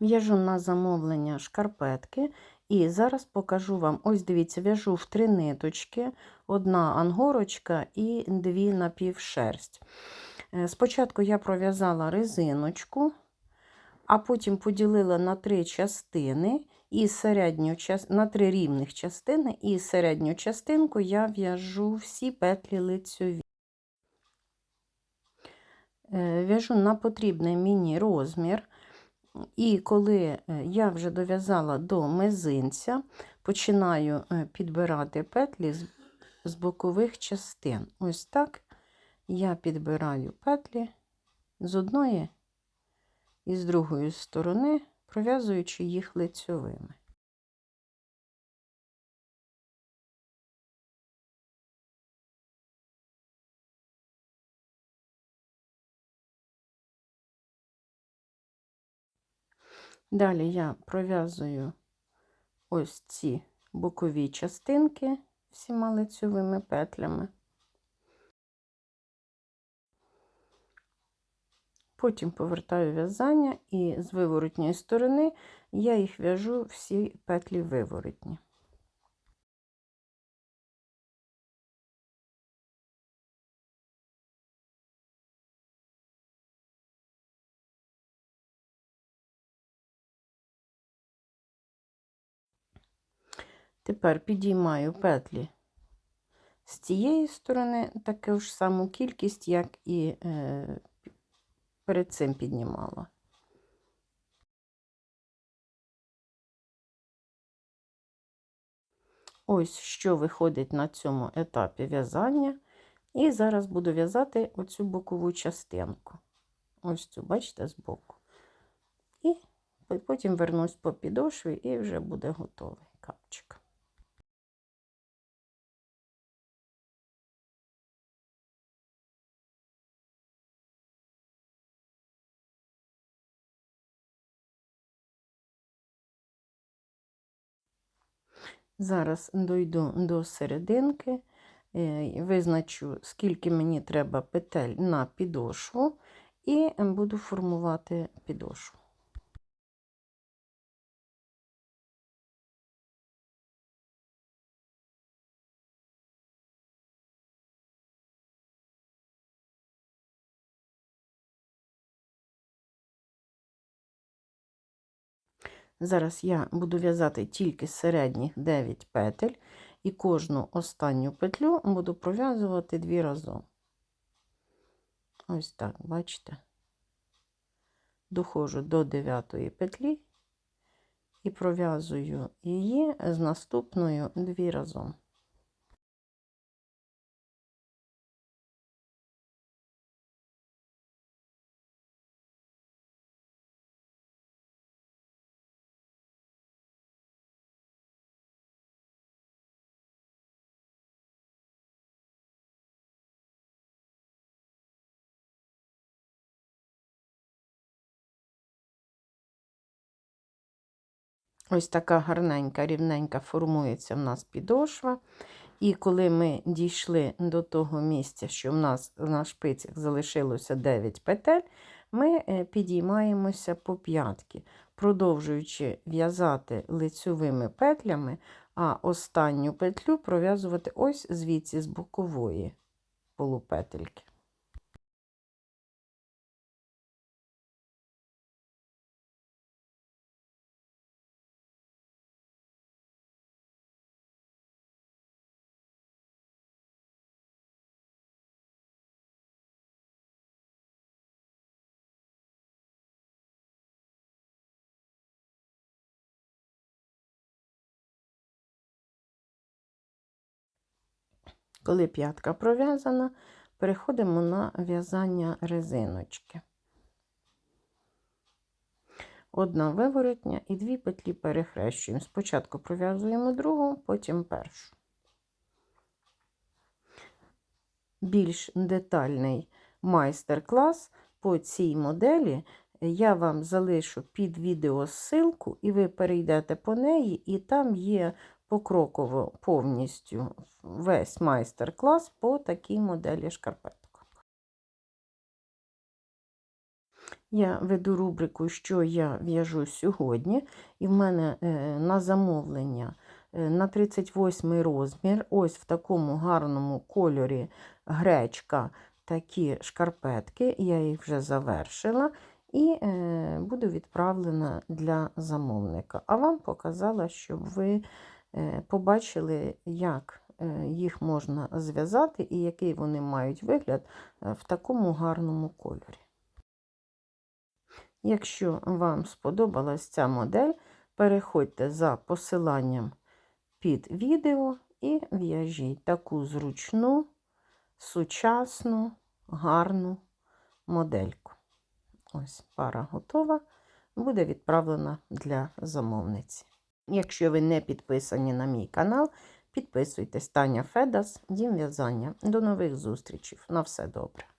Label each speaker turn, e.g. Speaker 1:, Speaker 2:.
Speaker 1: В'яжу на замовлення шкарпетки. І зараз покажу вам, ось дивіться, в'яжу в три ниточки, одна ангорочка і дві напівшерсть. Е, Спочатку я пров'язала резиночку, а потім поділила на три частини і середню, на три рівних частини, і середню частинку я в'яжу всі петлі лицьові. Е, В'яжу на потрібний мені розмір. І коли е, я вже дов'язала до мизинця, починаю е, підбирати петлі з, бокових частин. Ось так я підбираю петлі з одної і з другої сторони, пров'язуючи їх лицьовими. Далі я пров'язую ось ці бокові частинки всіма лицьовими петлями. Потім повертаю в'язання і з виворотньої сторони я їх в'яжу всі петлі виворотні. Тепер підіймаю петлі з цієї сторони таку ж саму кількість, як і е, перед цим піднімала. Ось що виходить на цьому етапі в'язання. І зараз буду в'язати оцю бокову частинку. Ось цю, бачите, збоку. І потім вернусь по підошві і вже буде готовий капчик. Зараз дойду до серединки, е, визначу, скільки мені треба петель на підошву, і буду формувати підошву. Зараз я буду в'язати тільки середніх 9 петель, і кожну останню петлю буду пров'язувати дві разом. Ось так, бачите? Доходжу до 9 петлі і пров'язую її з наступною дві разом. Ось така гарненька, рівненька формується в нас підошва. І коли ми дійшли до того місця, що в нас на шпицях залишилося 9 петель, ми е, підіймаємося по п'ятки, продовжуючи в'язати лицьовими петлями, а останню петлю пров'язувати ось звідси з бокової полупетельки. Коли п'ятка пров'язана, переходимо на в'язання резиночки. Одна виворотня і дві петлі перехрещуємо. Спочатку пров'язуємо другу, потім першу. Більш детальний майстер-клас по цій моделі я вам залишу під відео ссылку, і ви перейдете по неї, і там є покроково повністю весь майстер-клас по такій моделі шкарпеток. Я веду рубрику, що я в'яжу сьогодні, і в мене е, на замовлення е, на 38 розмір, ось в такому гарному кольорі гречка, такі шкарпетки. Я їх вже завершила і е, буду відправлена для замовника. А вам показала, щоб ви побачили, як е, їх можна зв'язати і який вони мають вигляд е, в такому гарному кольорі. Якщо вам сподобалась ця модель, переходьте за посиланням під відео і в'яжіть таку зручну, сучасну, гарну модельку. Ось пара готова, буде відправлена для замовниці. Якщо ви не підписані на мій канал, підписуйтесь Таня Федас, Дім в'язання. До нових зустрічей. На все добре.